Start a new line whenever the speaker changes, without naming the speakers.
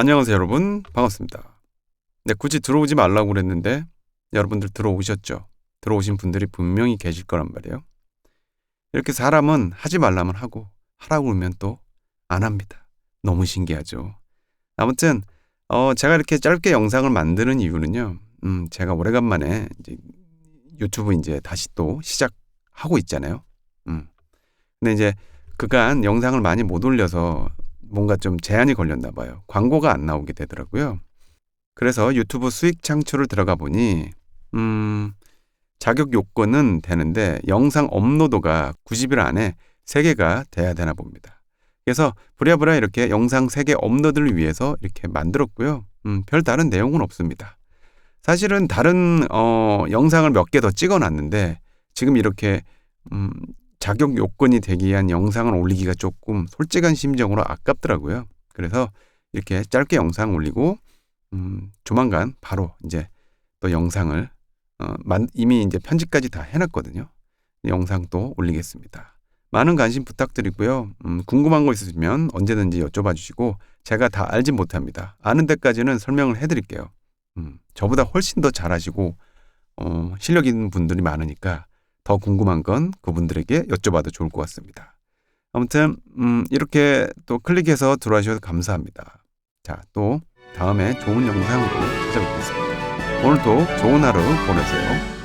안녕하세요 여러분 반갑습니다. 네 굳이 들어오지 말라고 그랬는데 여러분들 들어오셨죠? 들어오신 분들이 분명히 계실 거란 말이에요. 이렇게 사람은 하지 말라면 하고 하라고 그러면 또 안 합니다. 너무 신기하죠. 아무튼 어 제가 이렇게 짧게 영상을 만드는 이유는요. 음 제가 오래간만에 이제 유튜브 이제 다시 또 시작하고 있잖아요. 음. 근데 이제 그간 영상을 많이 못 올려서 뭔가 좀 제한이 걸렸나 봐요. 광고가 안 나오게 되더라고요. 그래서 유튜브 수익 창출을 들어가 보니 음 자격 요건은 되는데 영상 업로드가 90일 안에 3개가 돼야 되나 봅니다. 그래서 부랴부랴 이렇게 영상 3개 업로드를 위해서 이렇게 만들었고요. 음, 별 다른 내용은 없습니다. 사실은 다른 어, 영상을 몇 개 더 찍어 놨는데 지금 이렇게 음, 자격 요건이 되기 위한 영상을 올리기가 조금 솔직한 심정으로 아깝더라고요. 그래서 이렇게 짧게 영상 올리고 음, 조만간 바로 이제 또 영상을 어, 만, 이미 이제 편집까지 다 해놨거든요. 영상 또 올리겠습니다. 많은 관심 부탁드리고요. 음, 궁금한 거 있으시면 언제든지 여쭤봐 주시고 제가 다 알진 못합니다. 아는 데까지는 설명을 해드릴게요. 음, 저보다 훨씬 더 잘하시고 어, 실력 있는 분들이 많으니까 더 궁금한 건 그분들에게 여쭤봐도 좋을 것 같습니다. 아무튼 음, 이렇게 또 클릭해서 들어와주셔서 감사합니다. 자, 또 다음에 좋은 영상으로 찾아뵙겠습니다. 오늘도 좋은 하루 보내세요.